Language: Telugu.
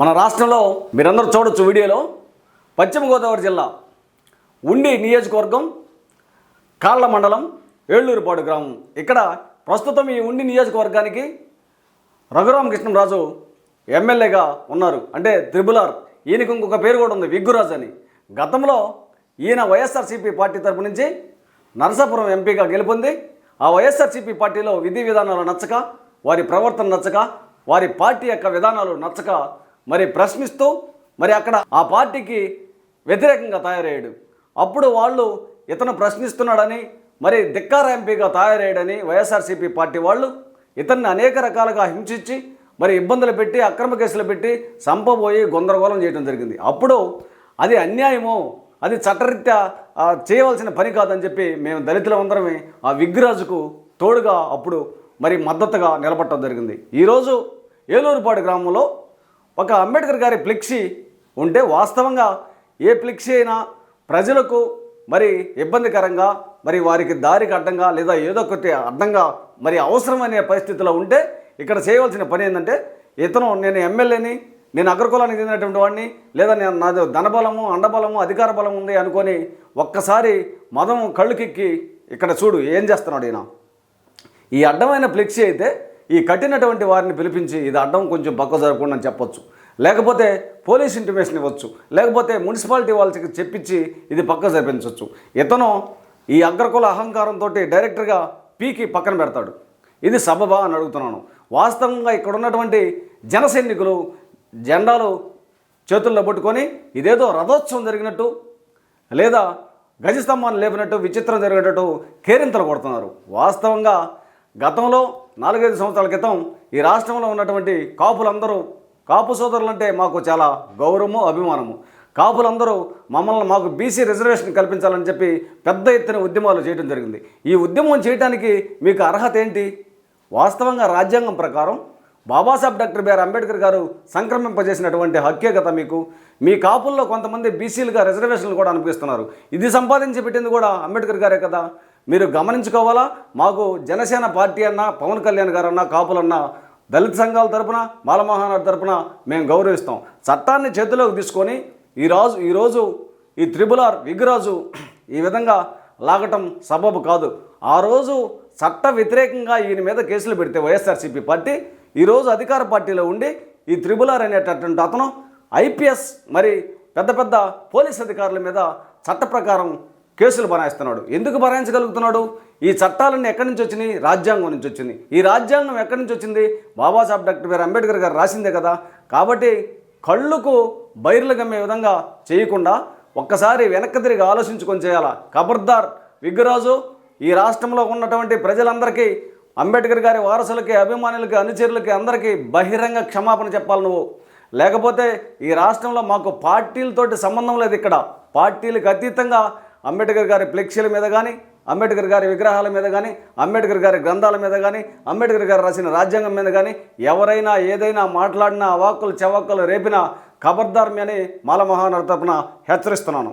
మన రాష్ట్రంలో మీరందరూ చూడొచ్చు వీడియోలో. పశ్చిమ గోదావరి జిల్లా ఉండి నియోజకవర్గం కాళ్ళ మండలం ఏళ్ళూరుపాడు గ్రామం. ఇక్కడ ప్రస్తుతం ఈ ఉండి నియోజకవర్గానికి రఘురామకృష్ణరాజు ఎమ్మెల్యేగా ఉన్నారు. అంటే త్రిబులార్. ఈయనకు ఇంకొక పేరు కూడా ఉంది విగ్గురాజు అని. గతంలో ఈయన వైఎస్ఆర్సీపీ పార్టీ తరపు నుంచి నరసాపురం ఎంపీగా గెలుపొంది. ఆ వైఎస్ఆర్సీపీ పార్టీలో విధి విధానాలు నచ్చక వారి ప్రవర్తన నచ్చక వారి పార్టీ యొక్క విధానాలు నచ్చక మరి ప్రశ్నిస్తూ మరి అక్కడ ఆ పార్టీకి వ్యతిరేకంగా తయారయ్యాడు. అప్పుడు వాళ్ళు ఇతను ప్రశ్నిస్తున్నాడని మరి ధిక్కార ఎంపీగా తయారయ్యాడని వైఎస్ఆర్సీపీ పార్టీ వాళ్ళు ఇతన్ని అనేక రకాలుగా హింసించి మరి ఇబ్బందులు పెట్టి అక్రమ కేసులు పెట్టి సంపబోయి గందరగోళం చేయడం జరిగింది. అప్పుడు అది అన్యాయమో అది చట్టరీత్యా చేయవలసిన పని కాదని చెప్పి మేము దళితులందరమే ఆ విగ్రాజుకు తోడుగా అప్పుడు మరి మద్దతుగా నిలబడటం జరిగింది. ఈరోజు ఏలూరుపాడు గ్రామంలో ఒక అంబేద్కర్ గారి ఫ్లెక్సీ ఉంటే వాస్తవంగా ఏ ఫ్లెక్సీ అయినా ప్రజలకు మరి ఇబ్బందికరంగా మరి వారికి దారికి అడ్డంగా లేదా ఏదో ఒకటి అడ్డంగా మరి అవసరమనే పరిస్థితిలో ఉంటే ఇక్కడ చేయవలసిన పని ఏంటంటే ఇతను నేను ఎమ్మెల్యేని నేను అగ్రకులానికి చెందినటువంటి వాడిని లేదా నేను నాది ధనబలము అండబలము అధికార బలం ఉంది అనుకొని ఒక్కసారి మదం కళ్ళుకెక్కి ఇక్కడ చూడు ఏం చేస్తున్నాడు ఈయన. ఈ అడ్డమైన ఫ్లెక్సీ అయితే ఈ కట్టినటువంటి వారిని పిలిపించి ఇది అడ్డం కొంచెం పక్క జరగకుండా అని చెప్పొచ్చు. లేకపోతే పోలీస్ ఇంటిమేషన్ ఇవ్వచ్చు. లేకపోతే మున్సిపాలిటీ వాళ్ళకి చెప్పించి ఇది పక్క జరిపించవచ్చు ఇతను ఈ అగ్రకుల అహంకారంతో డైరెక్టర్గా పీకి పక్కన పెడతాడు. ఇది సబబా అని అడుగుతున్నాను. వాస్తవంగా ఇక్కడ ఉన్నటువంటి జన సైనికులు జెండాలు చేతుల్లో పట్టుకొని ఇదేదో రథోత్సవం జరిగినట్టు లేదా గజస్తంభాన్ని లేపినట్టు విచిత్రం జరిగేటట్టు కేరింతలు కొడుతున్నారు. వాస్తవంగా గతంలో నాలుగైదు సంవత్సరాల క్రితం ఈ రాష్ట్రంలో ఉన్నటువంటి కాపులందరూ కాపు సోదరులంటే మాకు చాలా గౌరవము అభిమానము. కాపులందరూ మమ్మల్ని మాకు బీసీ రిజర్వేషన్ కల్పించాలని చెప్పి పెద్ద ఎత్తున ఉద్యమాలు చేయడం జరిగింది. ఈ ఉద్యమం చేయడానికి మీకు అర్హత ఏంటి? వాస్తవంగా రాజ్యాంగం ప్రకారం బాబాసాహెబ్ డాక్టర్ బిఆర్ అంబేద్కర్ గారు సంక్రమింపజేసినటువంటి హక్కే కదా మీకు. మీ కాపుల్లో కొంతమంది బీసీలుగా రిజర్వేషన్లు కూడా అనిపిస్తున్నారు ఇది సంపాదించి పెట్టింది కూడా అంబేద్కర్ గారే కదా. మీరు గమనించుకోవాలా? మాకు జనసేన పార్టీ అన్నా పవన్ కళ్యాణ్ గారన్నా కాపులన్నా దళిత సంఘాల తరపున మాలమహానాడు తరపున మేము గౌరవిస్తాం. చట్టాన్ని చేతిలోకి తీసుకొని ఈరోజు ఈరోజు ఈ త్రిబులార్ విగ్రాజు ఈ విధంగా లాగటం సబబు కాదు. ఆ రోజు చట్ట వ్యతిరేకంగా ఈయన మీద కేసులు పెడితే వైఎస్ఆర్సీపీ పార్టీ ఈరోజు అధికార పార్టీలో ఉండి ఈ త్రిబులార్ అనేటటువంటి అతను ఐపీఎస్ మరి పెద్ద పెద్ద పోలీస్ అధికారుల మీద చట్ట ప్రకారం కేసులు బనాయిస్తున్నాడు. ఎందుకు బనాయించగలుగుతున్నాడు? ఈ చట్టాలన్నీ ఎక్కడి నుంచి వచ్చినాయి? రాజ్యాంగం నుంచి వచ్చింది. ఈ రాజ్యాంగం ఎక్కడి నుంచి వచ్చింది? బాబాసాహెబ్ డాక్టర్ బిఆర్ అంబేద్కర్ గారు రాసిందే కదా. కాబట్టి కళ్ళుకు బైర్లు గమ్మే విధంగా చేయకుండా ఒక్కసారి వెనక్కి తిరిగి ఆలోచించుకొని చేయాలా? ఖబర్దార్ విగ్గురాజు ఈ రాష్ట్రంలో ఉన్నటువంటి ప్రజలందరికీ అంబేద్కర్ గారి వారసులకి అభిమానులకి అనుచరులకి అందరికీ బహిరంగ క్షమాపణ చెప్పాలి నువ్వు. లేకపోతే ఈ రాష్ట్రంలో మాకు పార్టీలతోటి సంబంధం లేదు ఇక్కడ. పార్టీలకు అతీతంగా అంబేద్కర్ గారి ఫ్లెక్సీల మీద కానీ అంబేద్కర్ గారి విగ్రహాల మీద కానీ అంబేద్కర్ గారి గ్రంథాల మీద కానీ అంబేద్కర్ గారు రాసిన రాజ్యాంగం మీద కానీ ఎవరైనా ఏదైనా మాట్లాడినా అవాక్కులు చవాక్కులు రేపినా ఖబర్దార్ అని మాలమహానర్ తరపున హెచ్చరిస్తున్నాను.